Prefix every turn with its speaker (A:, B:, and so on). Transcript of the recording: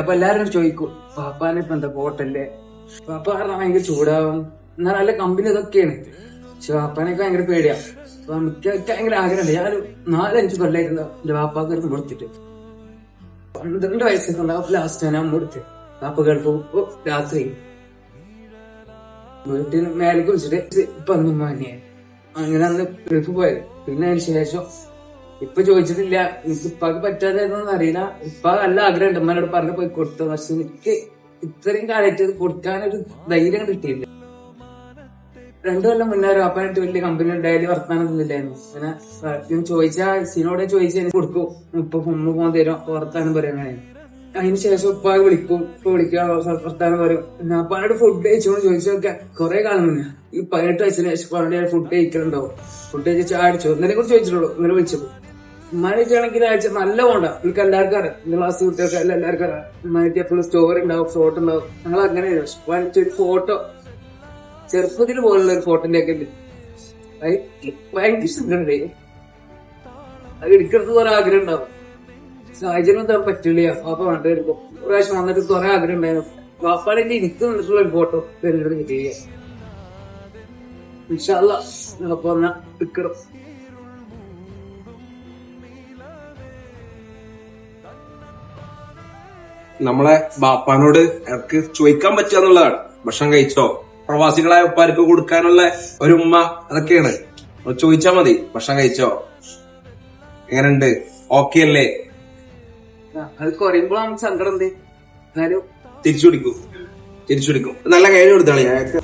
A: അപ്പൊ എല്ലാരും ചോദിക്കും പാപ്പാനെ ഇപ്പൊ എന്താ പോട്ടല്ലേ? പാപ്പ പറഞ്ഞാൽ ഭയങ്കര ചൂടാവും. എന്നാൽ നല്ല കമ്പനി ഇതൊക്കെയാണ്. പക്ഷെ പാപ്പാനൊക്കെ ഭയങ്കര പേടിയാ. എനിക്ക് ഭയങ്കര ആഗ്രഹമുണ്ട്. ഞാൻ നാലഞ്ച് കൊല്ലായിരുന്നു എന്റെ പാപ്പാക്ക് ഒരു കൊടുത്തിട്ട്. പന്ത്രണ്ട് വയസ്സൊക്കെ ലാസ്റ്റ് ഞാൻ കൊടുത്ത്. പാപ്പ കേൾപ്പോ രാത്രി. വീട്ടിൽ മേലേക്ക് വിളിച്ചിട്ട് ഇപ്പൊ മാനിയായി അങ്ങനെ അന്ന് ഗൾഫ് പോയത്. പിന്നെ അതിന് ശേഷം ഇപ്പൊ ചോദിച്ചിട്ടില്ല. എനിക്ക് പറ്റാതായിരുന്നു അറിയില്ല. ഇപ്പ നല്ല ആഗ്രഹമുണ്ട് ഉമ്മനോട് പറഞ്ഞു പോയി കൊടുത്തു. പക്ഷെ എനിക്ക് ഇത്രയും കാലമായിട്ട് കൊടുക്കാനൊരു ധൈര്യം കിട്ടിയില്ല. രണ്ടു കൊല്ലം മുന്നേ ഒരു അപ്പാനായിട്ട് വലിയ കമ്പനി ഡെയിലി വർത്താനം ഒന്നുമില്ലായിരുന്നു. അങ്ങനെ ഞാൻ ചോദിച്ചാ സിനോടെ ചോദിച്ചാൽ കൊടുക്കും. ഇപ്പൊ ഉമ്മ പോകാൻ തരും. വർത്താനം പറയും അങ്ങനെ. അതിന് ശേഷം ഉപ്പ വിളിക്കും. ഇപ്പൊ വിളിക്കുക വർത്താനം പറയും. പിന്നെ അപ്പാനോട് ഫുഡ് കഴിച്ചോന്ന് ചോദിച്ചൊക്കെ കുറെ കാലം മുന്നേ. ഈ പതിനെട്ട് വയസ്സിന് ശേഷം ഫുഡ് കഴിക്കലുണ്ടാവും. ഫുഡ് കഴിച്ച് ചാടിച്ചു ഒന്നിനെ കുറിച്ച് ചോദിച്ചിട്ടുള്ളൂ. ഇങ്ങനെ വിളിച്ചപ്പോ. ഉമ്മാനായിട്ടാണെങ്കിൽ ആഴ്ച നല്ല പോണ്ട നിങ്ങൾക്ക് എല്ലാവർക്കും അറിയാം. നിങ്ങൾ ക്ലാസ് കുട്ടികൾക്ക് എല്ലാം എല്ലാവർക്കും അറിയാം. മഴയ്ക്ക് ഫുൾ സ്റ്റോറി ഉണ്ടാവും ഫോട്ടോ ഉണ്ടാവും. ഞങ്ങൾ അങ്ങനെ ഒരു ഫോട്ടോ ചെറുപ്പത്തിൽ പോലുള്ള ഒരു ഫോട്ടോന്റെ ഒക്കെ ഭയങ്കര അത് എടുക്കുന്നത് കുറെ ആഗ്രഹം ഉണ്ടാവും. സാഹചര്യം എന്താ പറ്റില്ല പാപ്പ വേണ്ട വരുമ്പോ പ്രാവശ്യം വന്നിട്ട് കുറെ ആഗ്രഹം ഉണ്ടായിരുന്നു. പാപ്പാടെ എനിക്ക് നിന്നിട്ടുള്ള ഒരു ഫോട്ടോ വരുന്നത് കിട്ടിയില്ല? ഇൻഷാല്ല അപ്പൊ
B: നമ്മളെ ബാപ്പാനോട് എനിക്ക് ചോദിക്കാൻ പറ്റുക എന്നുള്ളതാണ്. ഭക്ഷണം കഴിച്ചോ? പ്രവാസികളായ ഉപ്പാർക്ക് കൊടുക്കാനുള്ള ഒരു ഉമ്മ അതൊക്കെയാണ്. ചോദിച്ചാ മതി. ഭക്ഷണം കഴിച്ചോ? എങ്ങനെയുണ്ട്? ഓക്കെ അല്ലേ?
A: അത് കുറയുമ്പോഴാണ് സങ്കടം എന്തേ?
B: തിരിച്ചു പിടിക്കും തിരിച്ചു പിടിക്കും നല്ല കാര്യം കൊടുത്താളി ഞങ്ങൾക്ക്